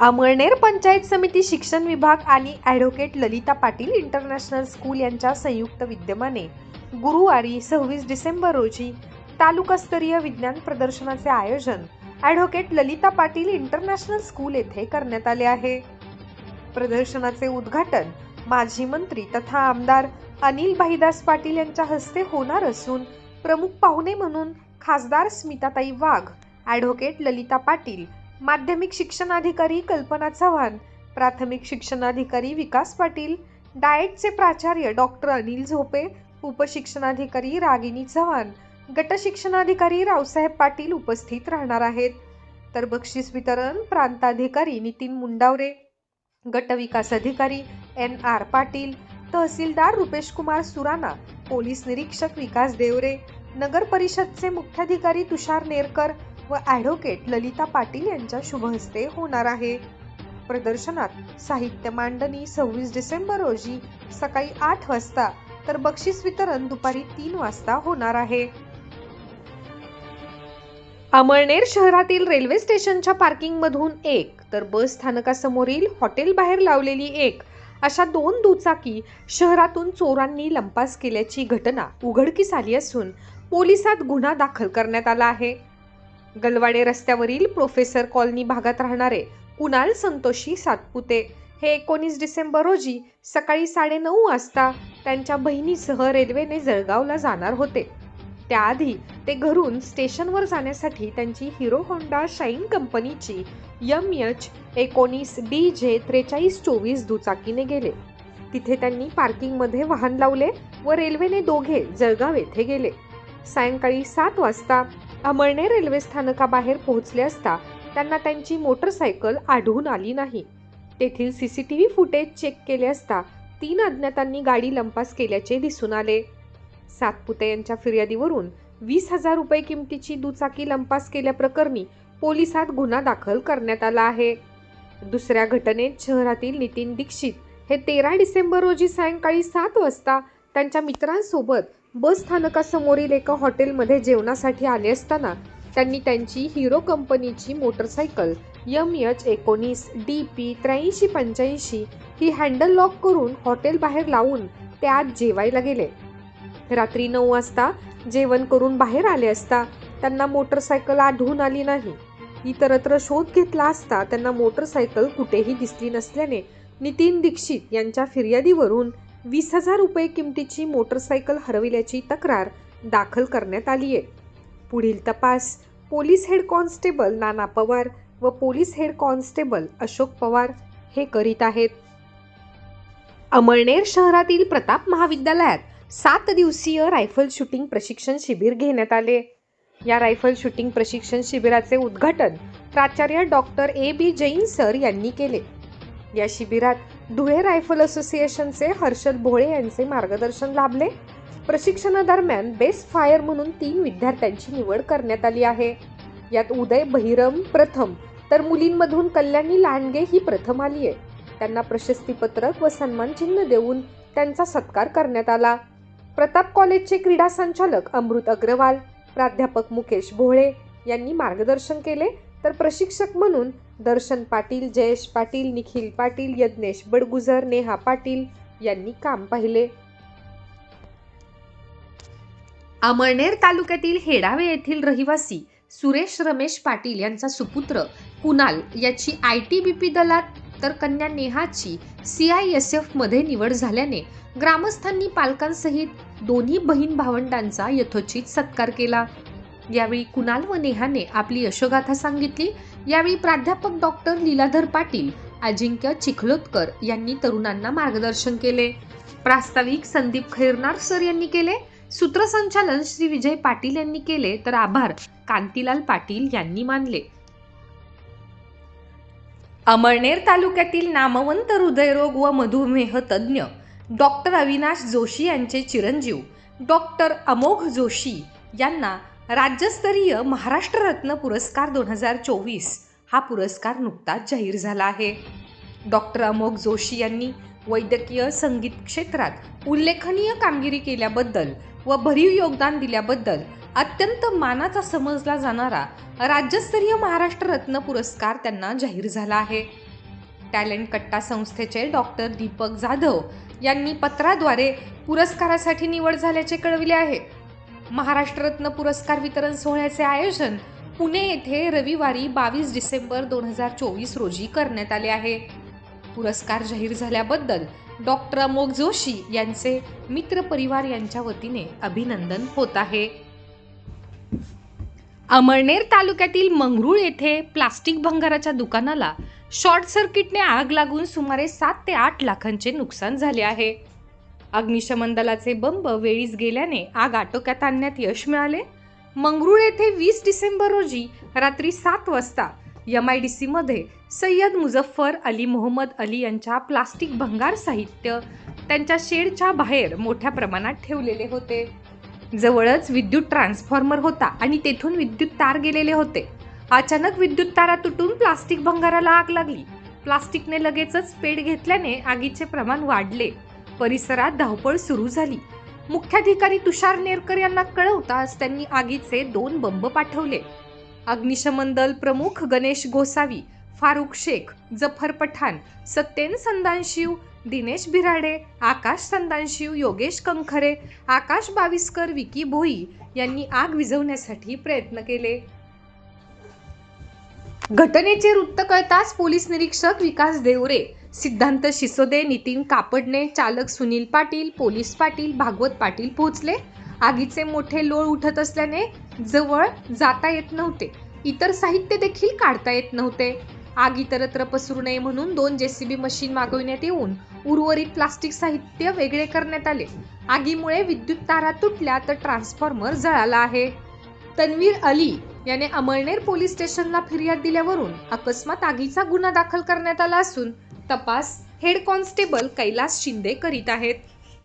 अमळनेर पंचायत समिती शिक्षण विभाग आणि advocate Lalita Patil international school यांच्या संयुक्त विद्यमाने गुरुवारी सव्वीस डिसेंबर रोजी तालुकास्तरीय विज्ञान प्रदर्शनाचे आयोजन advocate Lalita Patil international school येथे करण्यात आले आहे. प्रदर्शनाचे उद्घाटन माजी मंत्री तथा आमदार अनिल भाईदास पाटील यांच्या हस्ते होणार असून प्रमुख पाहुणे म्हणून खासदार स्मिताताई वाघ ॲडव्होकेट ललिता पाटील माध्यमिक शिक्षणाधिकारी कल्पना चव्हाण प्राथमिक शिक्षणाधिकारी विकास पाटील डाएटचे प्राचार्य डॉक्टर अनिल झोपे उपशिक्षणाधिकारी रागिनी चव्हाण गट शिक्षणाधिकारी रावसाहेब पाटील उपस्थित राहणार आहेत. तर बक्षीस वितरण प्रांताधिकारी नितीन मुंडावरे गट विकास अधिकारी एन आर पाटील तहसीलदार रुपेश कुमार सुराणा पोलीस निरीक्षक विकास देवरे नगर परिषदचे मुख्याधिकारी तुषार नेरकर व ॲडव्होकेट ललिता पाटील यांच्या शुभहस्ते होणार आहे. प्रदर्शनात साहित्य मांडणी सव्वीस डिसेंबर रोजी सकाळी आठ वाजता तर बक्षीस वितरण दुपारी तीन वाजता होणार आहे. अमळनेर शहरातील रेल्वे स्टेशनच्या पार्किंगमधून एक तर बस स्थानकासमोरील हॉटेल बाहेर लावलेली एक अशा दोन दुचाकी शहरातून चोरांनी लंपास केल्याची घटना उघडकीस आली असून पोलिसात गुन्हा दाखल करण्यात आला आहे. गलवाडे रस्त्यावरील प्रोफेसर कॉलनी भागात राहणारे कुणाल संतोषी सातपुते. हे एकोणीस डिसेंबर रोजी सकाळी साडेनऊ वाजता त्यांच्या बहिणीसह रेल्वेने जळगावला जाणार होते. त्याआधी ते घरून स्टेशनवर जाण्यासाठी त्यांची हिरो होंडा शाईन कंपनीची यम एच एकोणीस डी जे त्रेचाळीस चोवीस दुचाकीने गेले. तिथे त्यांनी पार्किंगमध्ये वाहन लावले व रेल्वेने दोघे जळगाव येथे गेले. सायंकाळी सात वाजता अमळनेर रेल्वे स्थानकाबाहेर पोहोचले असता त्यांना त्यांची मोटरसायकल आढळून आली नाही. तेथील C C T V footage check केले असता तीन अज्ञातांनी गाडी लंपास केल्याचे दिसून आले. सातपुते यांच्या फिर्यादीवरून वीस हजार रुपये किमतीची दुचाकी लंपास केल्याप्रकरणी पोलिसात गुन्हा दाखल करण्यात आला आहे. दुसऱ्या घटनेत शहरातील नितीन दीक्षित हे तेरा डिसेंबर रोजी सायंकाळी सात वाजता त्यांच्या मित्रांसोबत बस स्थानकासमोरील एका हॉटेलमध्ये जेवणासाठी आले असताना त्यांनी त्यांची हिरो कंपनीची मोटरसायकल यम एच एकोणीस डी पी त्र्याऐंशी पंच्याऐंशी ही हँडल लॉक करून हॉटेल बाहेर लावून ते आज जेवायला गेले. रात्री नऊ वाजता जेवण करून बाहेर आले असता त्यांना मोटरसायकल आढळून आली नाही. इतरत्र शोध घेतला असता त्यांना मोटरसायकल कुठेही दिसली नसल्याने नितीन दीक्षित यांच्या फिर्यादीवरून वीस हजार रुपये किमतीची मोटरसायकल हरविल्याची तक्रार दाखल करण्यात आली आहे. पुढील तपास police head constable Nana Pawar व police head constable Ashok Pawar हे करीत आहेत. अमळनेर शहरातील प्रताप महाविद्यालयात सात दिवसीय रायफल शूटिंग प्रशिक्षण शिबिर घेण्यात आले. या रायफल शूटिंग प्रशिक्षण शिबिराचे उद्घाटन प्राचार्य doctor A B Jain sir यांनी केले. या शिबिरात धुळे रायफल असोसिएशनचे हर्षल भोळे यांचे मार्गदर्शन लाभले. प्रशिक्षणादरम्यान बेस्ट फायर म्हणून तीन विद्यार्थ्यांची निवड करण्यात आली आहे. यात उदय बहिरम प्रथम तर मुलींमधून कल्याणी लांडगे ही प्रथम आली आहे. त्यांना प्रशस्तीपत्रक व सन्मानचिन्ह देऊन त्यांचा सत्कार करण्यात आला. प्रताप कॉलेजचे क्रीडा संचालक अमृत अग्रवाल प्राध्यापक मुकेश भोळे यांनी मार्गदर्शन केले. तर प्रशिक्षक म्हणून दर्शन पाटील जयेश पाटील निखिल पाटील यज्ञेश बडगुजर नेहा पाटील यांनी काम पाहिले. अमळनेर तालुक्यातील हेडावे येथील रहिवासी सुरेश रमेश पाटील यांचा सुपुत्र कुणाल याची आय टी बी पी दलात तर कन्या नेहाची सी आय एस एफमध्ये निवड झाल्याने ग्रामस्थांनी पालकांसहित दोन्ही बहीण भावंडांचा यथोचित सत्कार केला. यावेळी कुणाल व नेहाने आपली यशोगाथा सांगितली यावेळी प्राध्यापक डॉक्टर लीलाधर पाटील अजिंक्य चिखलोतकर यांनी तरुणांना मार्गदर्शन केले. प्रास्ताविक संदीप खैरनार सर यांनी केले. सूत्रसंचालन श्री विजय पाटील यांनी केले. तर आभार. कांतीलाल पाटील यांनी मानले. अमळनेर तालुक्यातील नामवंत हृदयरोग व मधुमेह तज्ज्ञ डॉक्टर अविनाश जोशी यांचे चिरंजीव डॉक्टर अमोघ जोशी यांना राज्यस्तरीय महाराष्ट्र रत्न पुरस्कार दोन हजार चोवीस हा पुरस्कार नुकताच जाहीर झाला आहे. डॉक्टर अमोक जोशी यांनी वैद्यकीय संगीत क्षेत्रात उल्लेखनीय कामगिरी केल्याबद्दल व भरीव योगदान दिल्याबद्दल अत्यंत मानाचा समजला जाणारा राज्यस्तरीय महाराष्ट्र रत्न पुरस्कार त्यांना जाहीर झाला आहे. टॅलेंट कट्टा संस्थेचे डॉक्टर दीपक जाधव यांनी पत्राद्वारे पुरस्कारासाठी निवड झाल्याचे कळविले आहे. महाराष्ट्ररत्न पुरस्कार वितरण सोहळ्याचे आयोजन पुणे येथे रविवारी बावीस डिसेंबर दोन हजार चोवीस रोजी करण्यात आले आहे. पुरस्कार जाहीर झाल्याबद्दल डॉक्टर अमोघ जोशी यांचे मित्रपरिवार यांच्या वतीने अभिनंदन होत आहे. अमळनेर तालुक्यातील मंगरुळ येथे प्लास्टिक भंगाराच्या दुकानाला शॉर्ट सर्किटने आग लागून सुमारे सात ते आठ लाखांचे नुकसान झाले आहे. अग्निशमन दलाचे बंब वेळीच गेल्याने आग आटोक्यात आणण्यात यश मिळाले. मंगरूळ येथे वीस डिसेंबर रोजी रात्री सात वाजता एम आय डी सीमध्ये सय्यद मुझफ्फर अली मोहम्मद अली यांच्या प्लास्टिक भंगार साहित्य त्यांच्या शेडच्या बाहेर मोठ्या प्रमाणात ठेवलेले होते. जवळच विद्युत ट्रान्सफॉर्मर होता आणि तेथून विद्युत तार गेलेले होते. अचानक विद्युत तारा तुटून प्लास्टिक भंगाराला आग लागली. प्लास्टिकने लगेचच पेट घेतल्याने आगीचे प्रमाण वाढले. परिसरात धावपळ सुरू झाली. मुख्याधिकारी तुषार नेरकर यांना कळवताच त्यांनी आगीचे दोन बंब पाठवले. अग्निशमन दल प्रमुख गणेश गोसावी फारुख शेख जफर पठाण सत्येन संदानशिव दिनेश बिराडे आकाश संदानशिव योगेश कंखरे आकाश बाविस्कर विकी भोई यांनी आग विझवण्यासाठी प्रयत्न केले. घटनेचे वृत्त कळताच पोलीस निरीक्षक विकास देवरे सिद्धांत शिसोदे नितीन कापडणे चालक सुनील पाटील पोलीस पाटील भागवत पाटील पोहोचले. आगीचे मोठे लोळ उठत असल्याने जवळ जाता येत नव्हते. इतर साहित्य देखील काढता येत नव्हते. आग इतरत्र पसरू नये म्हणून दोन जेसीबी मशीन मागविण्यात येऊन उर्वरित प्लास्टिक साहित्य वेगळे करण्यात आले. आगीमुळे विद्युत तारा तुटल्या तर ट्रान्सफॉर्मर जळाला आहे. तन्वीर अली याने अमळनेर पोलीस स्टेशनला फिर्याद दिल्यावरून अकस्मात आगीचा गुन्हा दाखल करण्यात आला असून तपास. हेड कॉन्स्टेबल कैलास शिंदे करीत आहेत.